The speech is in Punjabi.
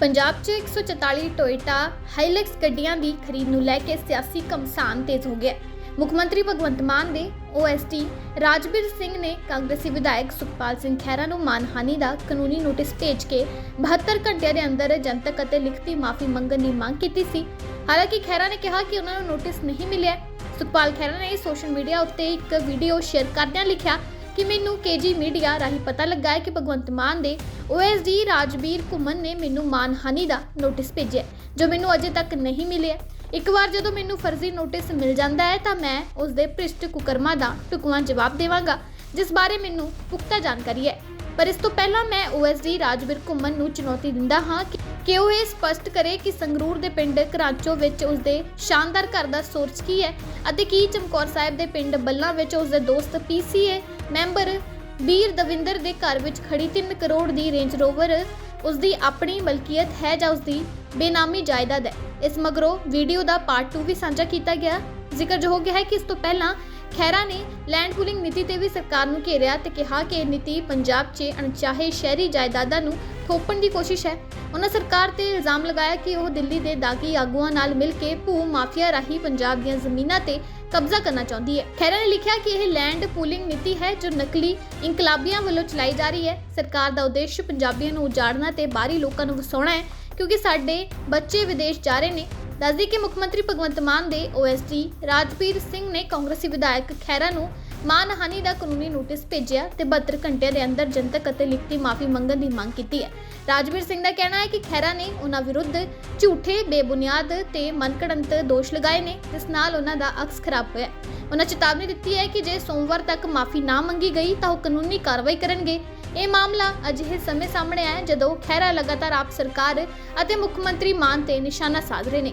ਪੰਜਾਬ 'ਚ 144 ਟੋਇਟਾ ਹਾਈਲੈਕਸ ਗੱਡੀਆਂ ਦੀ ਖਰੀਦ ਨੂੰ ਲੈ ਕੇ ਸਿਆਸੀ ਘਮਸਾਨ ਤੇਜ਼ ਹੋ ਗਿਆ। ਮੁੱਖ ਮੰਤਰੀ ਭਗਵੰਤ ਮਾਨ ਦੇ ਓਐਸਟੀ ਰਾਜਵੀਰ ਸਿੰਘ ਨੇ ਕਾਂਗਰਸੀ ਵਿਧਾਇਕ ਸੁਖਪਾਲ ਸਿੰਘ ਖਹਿਰਾ ਨੂੰ ਮਾਨਹਾਨੀ ਦਾ ਕਾਨੂੰਨੀ ਨੋਟਿਸ ਭੇਜ ਕੇ 72 ਘੰਟਿਆਂ ਦੇ ਅੰਦਰ ਜਨਤਕ ਅਤੇ ਲਿਖਤੀ ਮਾਫੀ ਮੰਗਣ ਦੀ ਮੰਗ ਕੀਤੀ ਸੀ। ਹਾਲਾਂਕਿ ਖਹਿਰਾ ਨੇ ਕਿਹਾ ਕਿ ਉਹਨਾਂ ਨੂੰ ਨੋਟਿਸ ਨਹੀਂ ਮਿਲਿਆ। ਸੁਖਪਾਲ ਖਹਿਰਾ ਨੇ ਸੋਸ਼ਲ ਮੀਡੀਆ ਉੱਤੇ ਇੱਕ ਵੀਡੀਓ ਸ਼ੇਅਰ ਕਰਦਿਆਂ ਲਿਖਿਆ ਕਿ ਮੈਨੂੰ ਕੇਜੀ ਮੀਡੀਆ ਰਾਹੀਂ ਪਤਾ ਲੱਗਾ ਹੈ ਕਿ ਭਗਵੰਤ ਮਾਨ ਦੇ ਓਐਸਡੀ ਰਾਜਵੀਰ ਘੁੰਮਨ ਨੇ ਮੈਨੂੰ ਮਾਨਹਾਨੀ ਦਾ ਨੋਟਿਸ ਭੇਜਿਆ ਜੋ ਮੈਨੂੰ ਅਜੇ ਤੱਕ ਨਹੀਂ ਮਿਲਿਆ ਇੱਕ ਵਾਰ ਜਦੋਂ ਮੈਨੂੰ ਫਰਜ਼ੀ ਨੋਟਿਸ ਮਿਲ ਜਾਂਦਾ ਹੈ, ਤਾਂ ਮੈਂ ਉਸ ਦੇ ਭ੍ਰਿਸ਼ਟ ਕੁਕਰਮਾਂ ਦਾ ਟੁਕਵਾਂ ਜਵਾਬ ਦੇਵਾਂਗਾ, ਜਿਸ ਬਾਰੇ ਮੈਨੂੰ ਪੁਖਤਾ ਜਾਣਕਾਰੀ ਹੈ। ਪਰ ਇਸ ਤੋਂ ਪਹਿਲਾਂ ਮੈਂ ਓਐਸਡੀ ਰਾਜਵੀਰ ਘੁੰਮਨ ਨੂੰ ਚੁਣੌਤੀ ਦਿੰਦਾ ਹਾਂ ਕਿ- ਕਿ ਉਹ ਇਹ ਸਪਸ਼ਟ ਕਰੇ ਕਿ ਸੰਗਰੂਰ ਦੇ ਪਿੰਡ ਕਰਾਚੋ ਵਿੱਚ ਉਸ ਦੇ ਸ਼ਾਨਦਾਰ ਘਰ ਦਾ ਸੋਰਸ ਕੀ ਹੈ ਅਤੇ ਕੀ ਚਮਕੌਰ ਸਾਹਿਬ ਦੇ ਪਿੰਡ ਬੱਲਾ ਵਿੱਚ ਉਸ ਦੇ ਦੋਸਤ ਪੀਸੀਏ ਮੈਂਬਰ ਵੀਰ ਦਵਿੰਦਰ ਦੇ ਘਰ ਵਿੱਚ ਖੜੀ 3 ਕਰੋੜ ਦੀ ਰੇਂਜ ਰੋਵਰ ਉਸ ਦੀ ਆਪਣੀ ਮਲਕੀਅਤ ਹੈ ਜਾਂ ਉਸ ਦੀ ਬੇਨਾਮੀ ਜਾਇਦਾਦ ਹੈ। ਇਸ ਮਗਰੋਂ ਵੀਡੀਓ ਦਾ ਪਾਰਟ 2 ਵੀ ਸਾਂਝਾ ਕੀਤਾ ਗਿਆ। ਜ਼ਿਕਰਯੋਗ ਹੈ ਕਿ ਇਸ ਤੋਂ ਪਹਿਲਾਂ ਖੈਰਾ ਨੇ ਲੈਂਡ ਪੂਲਿੰਗ ਨੀਤੀ ਤੇ ਵੀ ਸਰਕਾਰ ਨੂੰ ਘੇਰਿਆ ਤੇ ਕਿਹਾ ਕਿ ਇਹ ਨੀਤੀ ਪੰਜਾਬ 'ਚ ਅਣਚਾਹੇ ਸ਼ਹਿਰੀ ਜਾਇਦਾਦਾਂ ਨੂੰ ਥੋਪਣ ਦੀ ਕੋਸ਼ਿਸ਼ ਹੈ। ਉਹਨਾਂ ਸਰਕਾਰ ਤੇ ਇਲਜ਼ਾਮ ਲਗਾਇਆ ਕਿ ਉਹ ਦਿੱਲੀ ਦੇ ਦਾਗੀ ਆਗੂਆਂ ਨਾਲ ਮਿਲ ਕੇ ਭੂ ਮਾਫੀਆ ਰਾਹੀਂ ਪੰਜਾਬ ਦੀਆਂ ਜ਼ਮੀਨਾਂ ਤੇ ਕਬਜ਼ਾ ਕਰਨਾ ਚਾਹੁੰਦੀ ਹੈ। ਖੈਰਾ ਨੇ ਲਿਖਿਆ ਕਿ ਇਹ ਲੈਂਡ ਪੂਲਿੰਗ ਨੀਤੀ ਹੈ ਜੋ ਨਕਲੀ ਇਨਕਲਾਬੀਆਂ ਵੱਲੋਂ ਚਲਾਈ ਜਾ ਰਹੀ ਹੈ। ਸਰਕਾਰ ਦਾ ਉਦੇਸ਼ ਪੰਜਾਬੀਆਂ ਨੂੰ ਉਜਾੜਨਾ ਤੇ ਬਾਹਰੀ ਲੋਕਾਂ ਨੂੰ ਵਸਾਉਣਾ ਹੈ। ਕਿਉਂਕਿ ਸਾਡੇ ਬੱਚੇ ਵਿਦੇਸ਼ ਜਾ ਰਹੇ ਨੇ। ਦੱਸਦੀ ਕਿ ਮੁੱਖ ਮੰਤਰੀ ਭਗਵੰਤ ਮਾਨ ਦੇ ਓਐਸਡੀ ਰਾਜਵੀਰ ਸਿੰਘ ਨੇ ਕਾਂਗਰਸੀ ਵਿਧਾਇਕ ਖੈਰਾ ਨੂੰ ਮਾਨਹਾਨੀ ਦਾ ਕਾਨੂੰਨੀ ਨੋਟਿਸ ਭੇਜਿਆ ਤੇ 72 ਘੰਟਿਆਂ ਦੇ ਅੰਦਰ ਜਨਤਕ ਅਤੇ ਲਿਖਤੀ ਮਾਫੀ ਮੰਗਣ ਦੀ ਮੰਗ ਕੀਤੀ ਹੈ। ਰਾਜਵੀਰ ਸਿੰਘ ਦਾ ਕਹਿਣਾ ਹੈ ਕਿ ਖੈਰਾ ਨੇ ਉਹਨਾਂ ਵਿਰੁੱਧ ਝੂਠੇ, ਬੇਬੁਨਿਆਦ ਤੇ ਮਨਕੜੰਤ ਦੋਸ਼ ਲਗਾਏ ਨੇ, ਜਿਸ ਨਾਲ ਉਹਨਾਂ ਦਾ ਅਕਸ ਖਰਾਬ ਹੋਇਆ ਉਹਨਾਂ ਚੇਤਾਵਨੀ ਦਿੱਤੀ ਹੈ ਕਿ ਜੇ ਸੋਮਵਾਰ ਤੱਕ ਮਾਫੀ ਨਾ ਮੰਗੀ ਗਈ ਤਾਂ ਉਹ ਕਾਨੂੰਨੀ ਕਾਰਵਾਈ ਕਰਨਗੇ। ਇਹ ਮਾਮਲਾ ਅਜਿਹੇ ਸਮੇਂ ਸਾਹਮਣੇ ਆਇਆ ਜਦੋਂ ਖਹਿਰਾ ਲਗਾਤਾਰ ਆਪ ਸਰਕਾਰ ਅਤੇ ਮੁੱਖ ਮੰਤਰੀ ਮਾਨ ਤੇ ਨਿਸ਼ਾਨਾ ਸਾਧ ਰਹੇ ਨੇ।